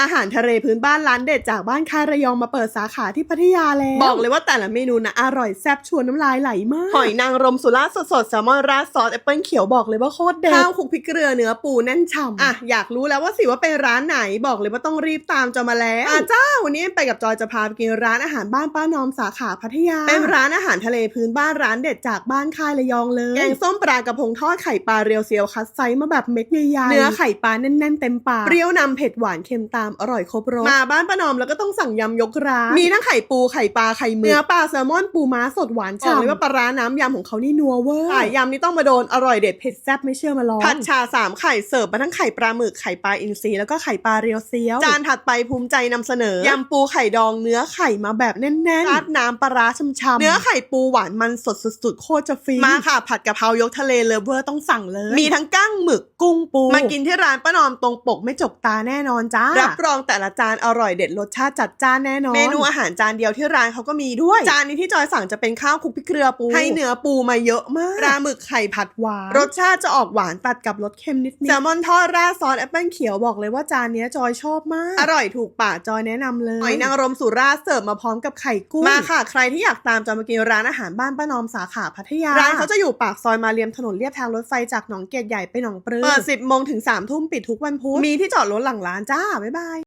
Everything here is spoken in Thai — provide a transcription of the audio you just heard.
อาหารทะเลพื้นบ้านร้านเด็ดจากบ้านค่ายระยองมาเปิดสาขาที่พัทยาแล้ว บอกเลยว่าแต่ละเมนูนะอร่อยแซ่บชวนน้ำลายไหลมากหอยนางรมสุราษฎร์สดๆแซลมอนราดซอสแอปเปิลเขียวบอกเลยว่าโคตรเด็ดข้าวคลุกพริกเกลือเนื้อปูแน่นฉ่ำอะอยากรู้แล้วว่าสิว่าเป็นร้านไหนบอกเลยว่าต้องรีบตามจอยมาแล้วอะจ้าวันนี้ไปกับจอยจะพาไปกินร้านอาหารบ้านป้านอมสาขาพัทยา เป็นร้านอาหารทะเลพื้นบ้านร้านเด็ดจากบ้านค่ายระยองเลยแกงส้มปลากระพงทอดไข่ปลาเรียวเซียวคัดไซส์มาแบบเม็ดใหญ่ๆเนื้อไข่ปลาแน่นๆเต็มปากเปรี้ยวนำเผ็ดหวานเค็มตามอร่อยครบรสมาบ้านป้านอมแล้วก็ต้องสั่งยำยกร้านมีทั้งไข่ปูไข่ปลาไข่หมึกเนื้อปลาแซลมอนปูม้าสดหวานฉ่ำเลยว่าปลาร้าน้ำยำของเขานี่นัวเวอร์ขายยำนี่ต้องมาโดนอร่อยเด็ดเผ็ดแซ่บไม่เชื่อมาลองผัดชาสามไข่เสิร์ฟมาทั้งไข่ปลาหมึกไข่ปลาอินทรีแล้วก็ไข่ปลาเรียวเซียวจานถัดไปภูมิใจนำเสนอยำปูไข่ดองเนื้อไข่มาแบบแน่นๆราดน้ำปลาร้าช่ำๆเนื้อไข่ปูหวานมันสดสุดๆโคตรจะฟินมาค่ะ ผัดกะเพรายกทะเลเลฟเวอร์ต้องสั่งเลย มีทั้งกั้งหมึกกุ้งปูมากินที่ร้านป้านอมตรงปกไม่จกตาแน่นอนจ้ารับรองแต่ละจานอร่อยเด็ดรสชาติจัดจ้านแน่นอน เมนูอาหารจานเดียวที่ร้านเขาก็มีด้วย จานนี้ที่จอยสั่งจะเป็นข้าวคลุกพริกเกลือปู ให้เนื้อปูมาเยอะมากปลาหมึกไข่ผัดหวาน รสชาติจะออกหวานตัดกับรสเค็มนิดๆแซลมอนทอดราดซอสแอปเปิลเขียวบอกเลยว่าจานเนี้ยจอยชอบมาก อร่อยถูกปากจอยแนะนำเลยหอยนางรมสุราษฎร์เสิร์ฟมาพร้อมกับไข่กุ้งมาค่ะ ใครที่อยากตามจอยมากินร้านอาหารบ้านป้านอมสาขาพัทยาร้านเขาจะอยู่ปากซอยมาเรียมถนนเลียบทางรถไฟจากหนองเกดใหญ่ไปหนองปลือเปิด10โมงถึง3ทุ่มปิดทุกวันพุธมีที่จอดรถหลังร้านจ้าบ๊ายบาย